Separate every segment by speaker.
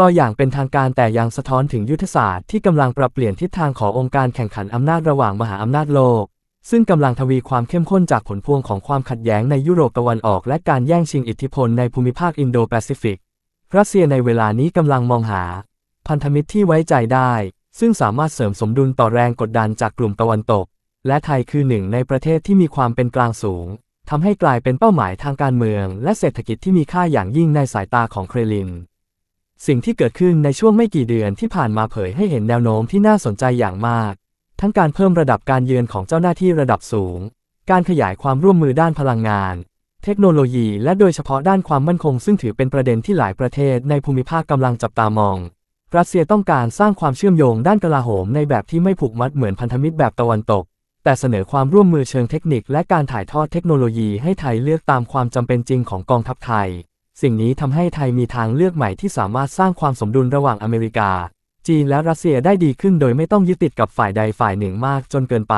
Speaker 1: ต่ออย่างเป็นทางการแต่ยังสะท้อนถึงยุทธศาสตร์ที่กำลังปรับเปลี่ยนทิศทางขององค์การแข่งขันอำนาจระหว่างมหาอำนาจโลก ซึ่งกำลังทวีความเข้มข้นจากผลพวงของความขัดแย้งในยุโรปตะวันออก และการแย่งชิงอิทธิพลในภูมิภาคอินโดแปซิฟิก รัสเซียในเวลานี้กำลังมองหา พันธมิตรที่ไว้ใจได้ ซึ่งสามารถเสริมสมดุลต่อแรงกดดันจากกลุ่มตะวันตก และไทยคือหนึ่งในประเทศที่มีความเป็นกลางสูงทำให้กลายเป็นเป้าหมายทางการเมือง และเศรษฐกิจที่มีค่าอย่างยิ่งในสายตาของเครลิน สิ่งที่เกิดขึ้นในช่วงไม่กี่เดือนที่ผ่านมาเผยให้เห็นแนวโน้มที่น่าสนใจอย่างมาก ทั้งการเพิ่มระดับการเยือนของเจ้าหน้าที่ระดับสูง การขยายความร่วมมือด้านพลังงาน เทคโนโลยี และโดยเฉพาะด้านความมั่นคง ซึ่งถือเป็นประเด็นที่หลายประเทศในภูมิภาคกำลังจับตามอง รัสเซียต้องการสร้างความเชื่อมโยงด้านกลาโหมในแบบที่ไม่ผูกมัดเหมือนพันธมิตรแบบตะวันตก แต่เสนอความร่วมมือเชิงเทคนิค และการถ่ายทอดเทคโนโลยีให้ไทยเลือกตามความจำเป็นจริงของกองทัพไทย สิ่งนี้ทำให้ไทยมีทางเลือกใหม่ที่สามารถสร้างความสมดุลระหว่างอเมริกา จีนและรัสเซียได้ดีขึ้นโดยไม่ต้องยึดติดกับฝ่ายใดฝ่ายหนึ่งมากจนเกินไป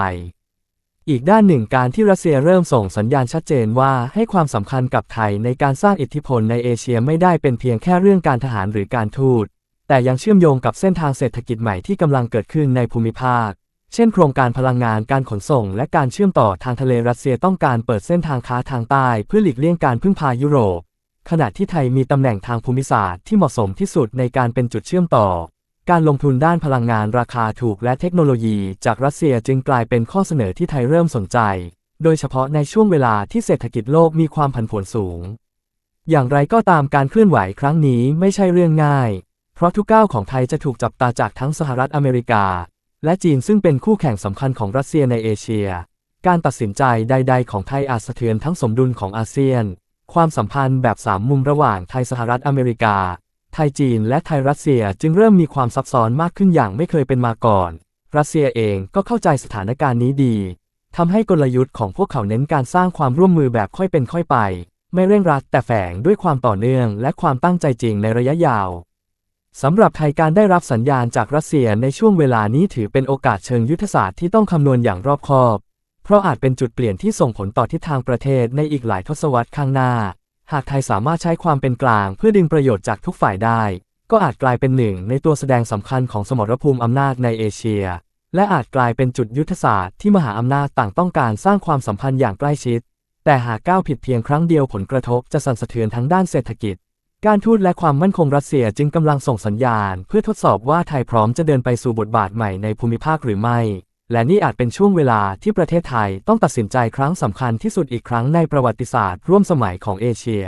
Speaker 1: อีกด้านหนึ่งการที่รัสเซียเริ่มส่งสัญญาณชัดเจนว่าให้ความสำคัญกับไทยในการสร้างอิทธิพลในเอเชียไม่ได้เป็นเพียงแค่เรื่องการทหารหรือการทูต แต่ยังเชื่อมโยงกับเส้นทางเศรษฐกิจใหม่ที่กำลังเกิดขึ้นในภูมิภาคเช่นโครงการพลังงานการขนส่ง และการเชื่อมต่อทางทะเลรัสเซียต้องการเปิดเส้นทางค้าทางใต้เพื่อหลีกเลี่ยงการพึ่งพายุโรป ขณะที่ไทยมีตำแหน่งทางภูมิศาสตร์ที่เหมาะสมที่สุดในการเป็นจุดเชื่อมต่อ การลงทุนด้านพลังงานราคาถูกและเทคโนโลยีจากรัสเซียจึงกลายเป็นข้อเสนอที่ไทยเริ่มสนใจ โดยเฉพาะในช่วงเวลาที่เศรษฐกิจโลกมีความผันผวนสูง อย่างไรก็ตามการเคลื่อนไหวครั้งนี้ไม่ใช่เรื่องง่าย เพราะทุกก้าวของไทยจะถูกจับตาจากทั้งสหรัฐอเมริกา และจีนซึ่งเป็นคู่แข่งสำคัญของรัสเซียในเอเชีย การตัดสินใจใด ๆ ของไทยอาจสะเทือนทั้งสมดุลของอาเซียน ความสัมพันธ์แบบสามมุมระหว่างไทยสหรัฐอเมริกา ไทยจีนและไทยรัสเซียจึงเริ่มมีความซับซ้อนมากขึ้นอย่างไม่เคยเป็นมาก่อน รัสเซียเองก็เข้าใจสถานการณ์นี้ดีทำให้กลยุทธ์ของพวกเขาเน้นการสร้างความร่วมมือแบบค่อยเป็นค่อยไป ไม่เร่งรัดแต่แฝงด้วยความต่อเนื่องและความตั้งใจจริงในระยะยาวสำหรับไทยการได้รับสัญญาณจากรัสเซียในช่วงเวลานี้ถือเป็นโอกาสเชิงยุทธศาสตร์ที่ต้องคำนวณอย่างรอบคอบ เพราะอาจเป็นจุดเปลี่ยนที่ส่งผลต่อทิศทางประเทศในอีกหลายทศวรรษข้างหน้า หากไทยสามารถใช้ความเป็นกลางเพื่อดึงประโยชน์จากทุกฝ่ายได้ ก็อาจกลายเป็นหนึ่งในตัวแสดงสำคัญของสมรภูมิอำนาจในเอเชีย และอาจกลายเป็นจุดยุทธศาสตร์ที่มหาอำนาจต่างต้องการสร้างความสัมพันธ์อย่างใกล้ชิด แต่หากก้าวผิดเพียงครั้งเดียวผลกระทบจะสั่นสะเทือนทั้งด้านเศรษฐกิจ การทูตและความมั่นคงรัสเซียจึงกำลังส่งสัญญาณ เพื่อทดสอบว่าไทยพร้อมจะเดินไปสู่บทบาทใหม่ในภูมิภาคหรือไม่ และนี่อาจเป็นช่วงเวลาที่ประเทศไทยต้องตัดสินใจครั้งสำคัญที่สุดอีกครั้งในประวัติศาสตร์ร่วมสมัยของเอเชีย